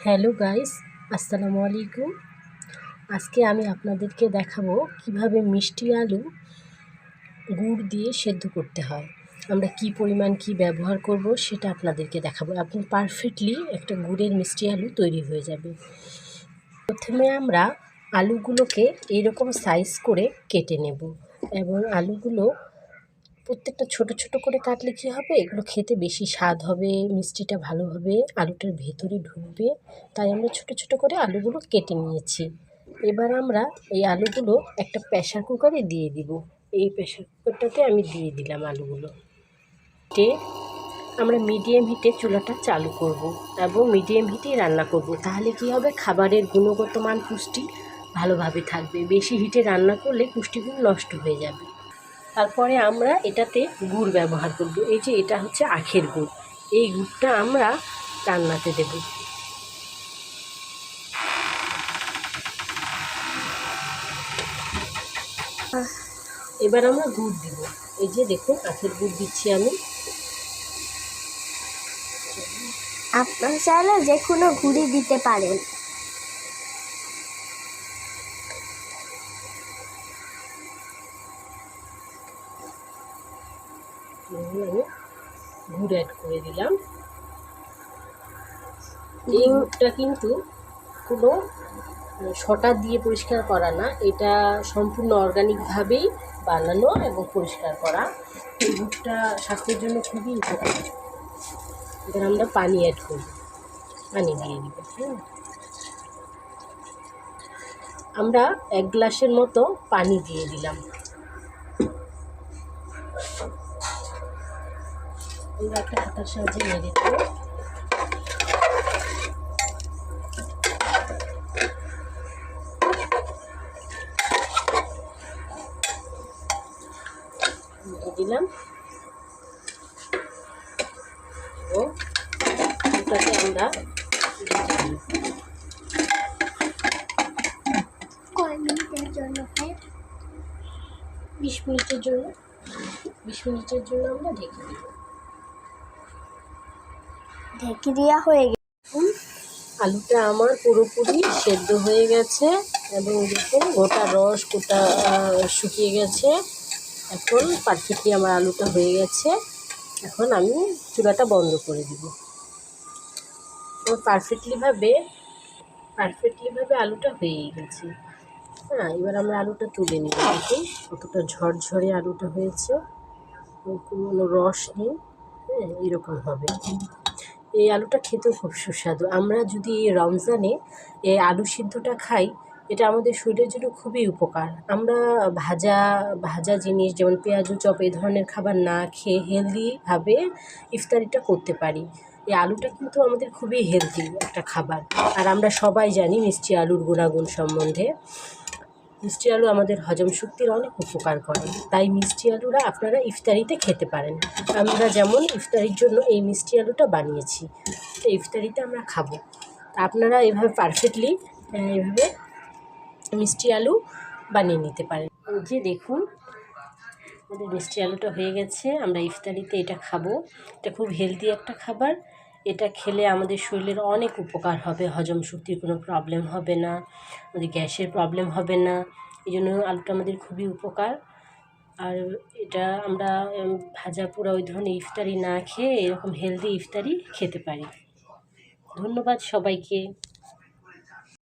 Hello guys, আসসালামু আলাইকুম। আজকে আমি আপনাদেরকে দেখাবো কীভাবে মিষ্টি আলু গুড় দিয়ে সেদ্ধ করতে হয়। আমরা কি পরিমাণ কি ব্যবহার করব সেটা আপনাদেরকে দেখাবো। আপনি পারফেক্টলি একটা গুড়ের মিষ্টি আলু তৈরি হয়ে যাবে। প্রথমে আমরা আলুগুলোকে এইরকম সাইজ করে কেটে নেব এবং আলুগুলো প্রত্যেকটা ছোট ছোট করে কাটলে কী হবে? এগুলো খেতে বেশি স্বাদ হবে, মিষ্টিটা ভালো হবে, আলুটার ভেতরে ঢুকবে। তাই আমরা ছোট ছোট করে আলুগুলো কেটে নিয়েছি। এবার আমরা এই আলুগুলো একটা প্রেশার কুকারে দিয়ে দিব। এই প্রেশার কুকারটাতে আমি দিয়ে দিলাম আলুগুলো। তে আমরা মিডিয়াম হিটে চুলাটা চালু করব এবং মিডিয়াম হিটেই রান্না করব। তাহলে কি হবে? খাবারের গুণগত মান পুষ্টি ভালোভাবে থাকবে। বেশি হিটে রান্না করলে পুষ্টিগুণ নষ্ট হয়ে যাবে। তারপরে আমরা এটাতে গুড় ব্যবহার করব। এই যে এটা হচ্ছে আখের গুড়। এই গুড়টা আমরা রান্নাতে দেব। এবার আমরা গুড় দিব। এই যে দেখুন, আখের গুড় দিচ্ছি আমি। আপনার চাইলে যে কোনো ঘুড়ি দিতে পারেন। আমি গুড় অ্যাড করে দিলাম। এই গুড়টা কিন্তু কোনো শটা দিয়ে পরিষ্কার করা না এটা সম্পূর্ণ অর্গানিকভাবেই বানানো এবং পরিষ্কার করা। এই গুড়টা স্বাস্থ্যের জন্য খুবই উপকারী। এবার আমরা পানি অ্যাড করব। পানি দিয়ে দিব হ্যাঁ আমরা এক গ্লাসের মতো পানি দিয়ে দিলাম। আমরা একটা হাতার সাহায্যে নেড়ে দেবো দিলাম। ও ওটাকে আমরা কয় মিনিটের জন্য বিশ মিনিটের জন্য বিশ মিনিটের জন্য আমরা ঢেকে দিই ঢেকে দেওয়া হয়ে গেছে। আলুটা আমার পুরোপুরি সেদ্ধ হয়ে গেছে এবং দেখুন, গোটা রস, গোটা শুকিয়ে গেছে। এখন পারফেক্টলি আমার আলুটা হয়ে গেছে। এখন আমি চুলাটা বন্ধ করে দিব। পারফেক্টলিভাবে পারফেক্টলিভাবে আলুটা হয়ে গেছে। হ্যাঁ এবার আমরা আলুটা তুলে নিব। দেখুন, কতটা ঝরঝরে আলুটা হয়েছে। কোনো রস নেই। হ্যাঁ এরকম হবে। এই আলুটা খেতেও খুব সুস্বাদু। আমরা যদি এই রমজানে এই আলু সিদ্ধটা খাই, এটা আমাদের শরীরের জন্য খুবই উপকার। আমরা ভাজা ভাজা জিনিস যেমন পেঁয়াজু চপ এই ধরনের খাবার না খেয়ে হেলদিভাবে ইফতারিটা করতে পারি। এই আলুটা কিন্তু আমাদের খুবই হেলদি একটা খাবার। আর আমরা সবাই জানি মিষ্টি আলুর গুণাগুণ সম্বন্ধে। মিষ্টি আলু আমাদের হজম শক্তির অনেক উপকার করে। তাই মিষ্টি আলুরা আপনারা ইফতারিতে খেতে পারেন। আমরা যেমন ইফতারির জন্য এই মিষ্টি আলুটা বানিয়েছি তো ইফতারিতে আমরা খাব। তা আপনারা এভাবে পারফেক্টলি এভাবে মিষ্টি আলু বানিয়ে নিতে পারেন। যে দেখুন, আমাদের মিষ্টি আলুটা হয়ে গেছে। আমরা ইফতারিতে এটা খাব। এটা খুব হেলদি একটা খাবার। এটা খেলে আমাদের শরীরের অনেক উপকার হবে, হজম শক্তির কোনো প্রবলেম হবে না, আমাদের গ্যাসের প্রবলেম হবে না এই জন্য আলুটা আমাদের খুবই উপকার। আর এটা আমরা ভাজা পোড়া ওই ধরনের ইফতারি না খেয়ে এরকম হেলদি ইফতারি খেতে পারি। ধন্যবাদ সবাইকে।